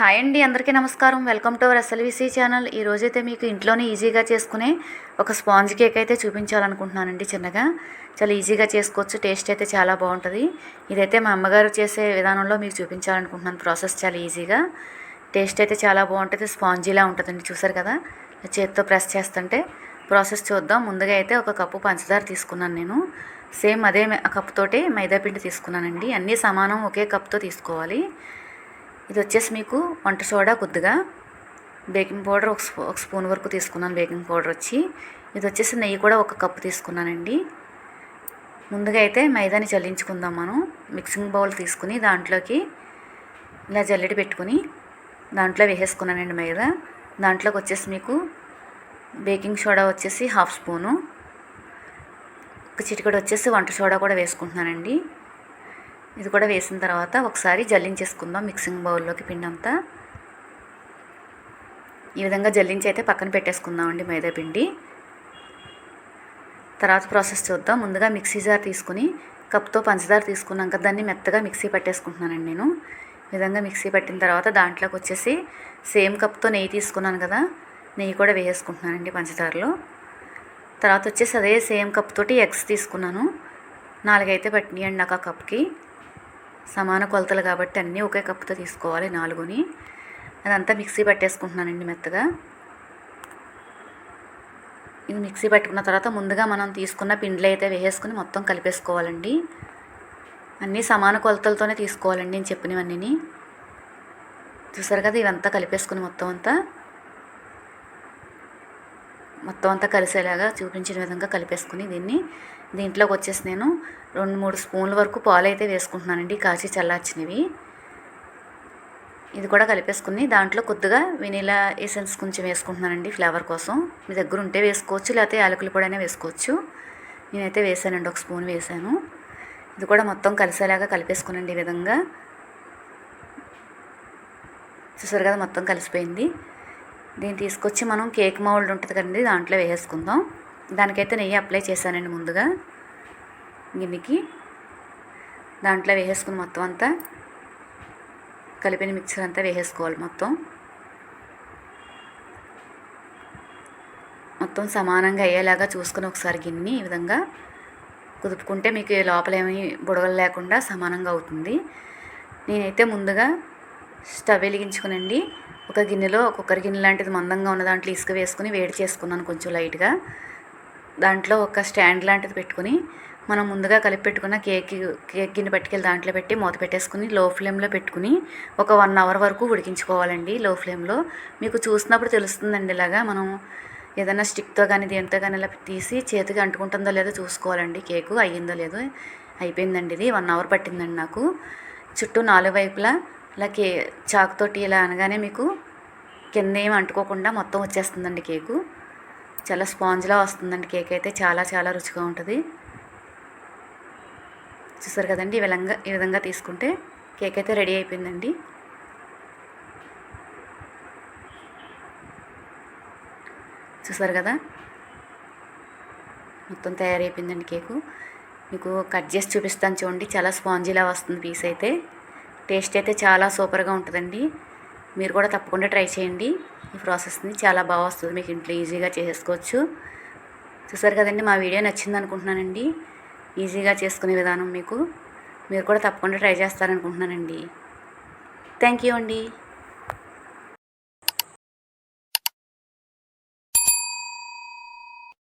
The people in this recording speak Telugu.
హాయ్ అండి అందరికీ నమస్కారం. Welcome to our SLVC channel. ఈ రోజైతే మీకు ఇంట్లోనే ఈజీగా చేసుకునే ఒక స్పాంజ్ కేక్ అయితే చూపించాలనుకుంటున్నానండి చిన్నగా. చాలా ఈజీగా చేసుకోవచ్చు టేస్ట్ అయితే చాలా బాగుంటుంది. ఇదైతే మా అమ్మగారు చేసే విధానంలో మీకు చూపించాలనుకుంటున్నాను. ప్రాసెస్ చాలా ఈజీగా. టేస్ట్ అయితే చాలా బాగుంటుంది స్పాంజీలా ఉంటుందండి చూసారు కదా? చేతితో ప్రెస్ చేస్తుంటే ప్రాసెస్ చూద్దాం. ముందుగా అయితే ఒక కప్పు పంచదార తీసుకున్నాను నేను. సేమ్ అదే మె- కప్ తోటి తీసుకున్నానండి. అన్నీ సమానం ఒకే కప్తో తీసుకోవాలి. ఇది వచ్చేసి మీకు వంట సోడా కొద్దిగా. బేకింగ్ పౌడర్ ఒక ఒక స్పూన్ వరకు తీసుకున్నాను బేకింగ్ పౌడర్ వచ్చి. ఇది వచ్చేసి నెయ్యి కూడా ఒక కప్పు తీసుకున్నానండి. ముందుగా అయితే మైదాని చల్లించుకుందాం మనం. మిక్సింగ్ బౌల్ తీసుకుని దాంట్లోకి ఇలా జల్లెడ పెట్టుకుని దాంట్లో వేసేసుకున్నానండి మైదా. దాంట్లోకి వచ్చేసి మీకు బేకింగ్ సోడా వచ్చేసి హాఫ్ స్పూను. ఒక చిటికడ వచ్చేసి వంట సోడా కూడా వేసుకుంటున్నానండి. ఇది కూడా వేసిన తర్వాత ఒకసారి జల్లించేసుకుందాం మిక్సింగ్ బౌల్లోకి పిండి అంతా ఈ విధంగా జల్లించి అయితే పక్కన పెట్టేసుకుందామండి మైదా పిండి. తర్వాత ప్రాసెస్ చూద్దాం. ముందుగా మిక్సీ జార్ తీసుకుని కప్తో పంచదార తీసుకున్నాక దాన్ని మెత్తగా మిక్సీ పట్టేసుకుంటున్నానండి నేను. ఈ విధంగా మిక్సీ పట్టిన తర్వాత దాంట్లోకి వచ్చేసి సేమ్ కప్తో నెయ్యి తీసుకున్నాను కదా నెయ్యి కూడా వేసేసుకుంటున్నానండి పంచదారలో. తర్వాత వచ్చేసి అదే సేమ్ కప్ తోటి ఎగ్స్ తీసుకున్నాను. నాలుగైతే పట్టినాయండి నాకు ఆ కప్కి సమాన కొలతలు కాబట్టి అన్నీ ఒకే కప్పుతో తీసుకోవాలి నాలుగుని. అదంతా మిక్సీ పట్టేసుకుంటున్నానండి మెత్తగా. ఇది మిక్సీ పెట్టుకున్న తర్వాత ముందుగా మనం తీసుకున్న పిండిలో అయితే వేసేసుకుని మొత్తం కలిపేసుకోవాలండి. అన్నీ సమాన కొలతలతోనే తీసుకోవాలండి నేను చెప్పినవన్నీ చూసారు కదా ఇవంతా కలిపేసుకుని మొత్తం అంతా. మొత్తం అంతా కలిసేలాగా చూపించిన విధంగా కలిపేసుకుని దీన్ని దీంట్లోకి వచ్చేసి నేను రెండు మూడు స్పూన్ల వరకు పాలు అయితే వేసుకుంటున్నానండి. కాచి చల్లార్చినవి. ఇది కూడా కలిపేసుకుని దాంట్లో కొద్దిగా వెనీలా ఎసెన్స్ కొంచెం వేసుకుంటున్నానండి ఫ్లేవర్ కోసం. మీ దగ్గర ఉంటే వేసుకోవచ్చు లేకపోతే యాలకుల పొడి అయినా వేసుకోవచ్చు. నేనైతే వేసానండి ఒక స్పూన్ వేసాను. ఇది కూడా మొత్తం కలిసేలాగా కలిపేసుకునండి ఈ విధంగా. చూసారు కదా మొత్తం కలిసిపోయింది. దీన్ని తీసుకొచ్చి మనం కేక్ మౌల్డ్ ఉంటుంది కదండి దాంట్లో వేసేసుకుందాం దానికైతే నెయ్యి అప్లై చేశానండి ముందుగా. గిన్నెకి. దాంట్లో వేసేసుకుని మొత్తం అంతా కలిపిన మిక్చర్ అంతా వేసేసుకోవాలి మొత్తం. మొత్తం సమానంగా అయ్యేలాగా చూసుకుని ఒకసారి గిన్నె ఈ విధంగా కుదుపుకుంటే మీకు లోపల ఏమీ బుడగలు లేకుండా సమానంగా అవుతుంది. నేనైతే ముందుగా స్టవ్ వెలిగించుకునండి. ఒక గిన్నెలో కుక్కర్ గిన్నె లాంటిది మందంగా ఉన్న దాంట్లో ఇసుక వేసుకుని వేడి చేసుకున్నాను కొంచెం లైట్గా. దాంట్లో ఒక స్టాండ్ లాంటిది పెట్టుకుని మనం ముందుగా కలిపి పెట్టుకున్న కేక్ కేక్ గిన్నె పట్టుకెళ్ళి దాంట్లో పెట్టి మూత పెట్టేసుకుని లో ఫ్లేమ్లో పెట్టుకుని ఒక వన్ అవర్ వరకు ఉడికించుకోవాలండి లో ఫ్లేమ్లో. మీకు చూసినప్పుడు తెలుస్తుందండి ఇలాగా మనం ఏదైనా స్టిక్తో కానీ దేనితో కానీ ఇలా తీసి చేతికి అంటుకుంటుందో లేదో చూసుకోవాలండి. కేకు అయ్యిందో లేదో అయిపోయిందండి ఇది. వన్ అవర్ పట్టిందండి నాకు. చుట్టూ నాలుగు వైపులా ఇలా కే చాకుతోటి ఇలా అనగానే మీకు కింద ఏమి అంటుకోకుండా మొత్తం వచ్చేస్తుందండి కేకు. చాలా స్పాంజ్లా వస్తుందండి కేక్ అయితే. చాలా చాలా రుచిగా ఉంటుంది. చూసారు కదండి ఈ విధంగా ఈ విధంగా తీసుకుంటే కేక్ అయితే రెడీ అయిపోయిందండి. చూసారు కదా? మొత్తం తయారైపోయిందండి కేకు. మీకు కట్ చేసి చూపిస్తాను చూడండి. చాలా స్పాంజీలా వస్తుంది పీస్ అయితే. టేస్ట్ అయితే చాలా సూపర్గా ఉంటుందండి. మీరు కూడా తప్పకుండా ట్రై చేయండి. ఈ ప్రాసెస్ని చాలా బాగా వస్తుంది. మీకు ఇంట్లో ఈజీగా చేసేసుకోవచ్చు. చూసారు కదండి మా వీడియో నచ్చింది అనుకుంటున్నానండి. ఈజీగా చేసుకునే విధానం మీకు. మీరు కూడా తప్పకుండా ట్రై చేస్తారనుకుంటున్నానండి. థ్యాంక్ యూ అండి.